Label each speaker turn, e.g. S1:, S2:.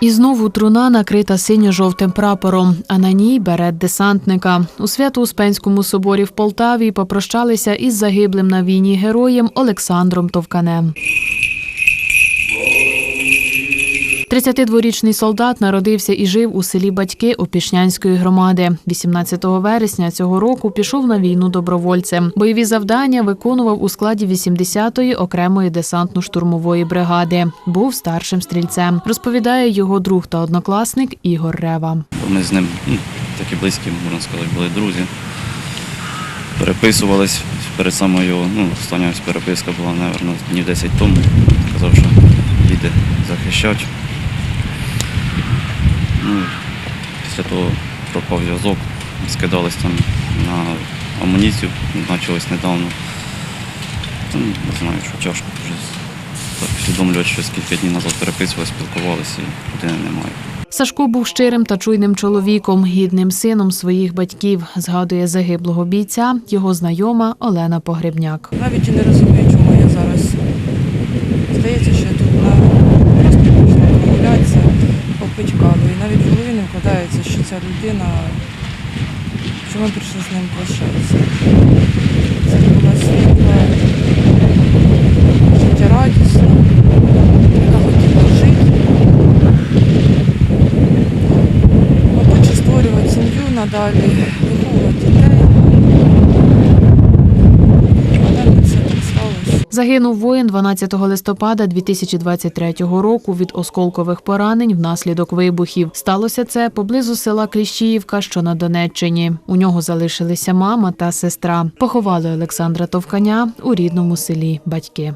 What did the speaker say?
S1: І знову труна накрита синьо-жовтим прапором, а на ній берет десантника. У Свято-Успенському соборі в Полтаві попрощалися із загиблим на війні героєм Олександром Товканем. 32-річний солдат народився і жив у селі Батьки Опішнянської громади. 18 вересня цього року пішов на війну добровольцем. Бойові завдання виконував у складі 80-ї окремої десантно-штурмової бригади. Був старшим стрільцем. Розповідає його друг та однокласник Ігор Рева.
S2: Ми з ним ну, такі близькі, можна сказати, були друзі. Переписувались перед самою, ну, остання переписка була, мабуть, днів 10 тому. Казав, що їде захищати. Ну, після того пропав зв'язок, скидались там на амуніцію, почалось недавно. Там, не знаю, що тяжко вже так усвідомлювати, що скільки днів назад переписувалися, спілкувалися і людини немає.
S1: Сашко був щирим та чуйним чоловіком, гідним сином своїх батьків. Згадує загиблого бійця його знайома Олена Погребняк.
S3: Навіть і не розумію, чому я зараз. Здається, що я тут на просто прийшла прогулятися, попити каву. І навіть в голові не вкладається, що ця людина, що ми прийшли з ним прощатися. Це була світла, життєрадісна, яка хотіла жити. Хоче створювати сім'ю надалі, виховувати дітей. Але не все так сталося.
S1: Загинув воїн 12 листопада 2023 року від осколкових поранень внаслідок вибухів. Сталося це поблизу села Кліщіївка, що на Донеччині. У нього залишилися мама та сестра. Поховали Олександра Товканя у рідному селі батьки.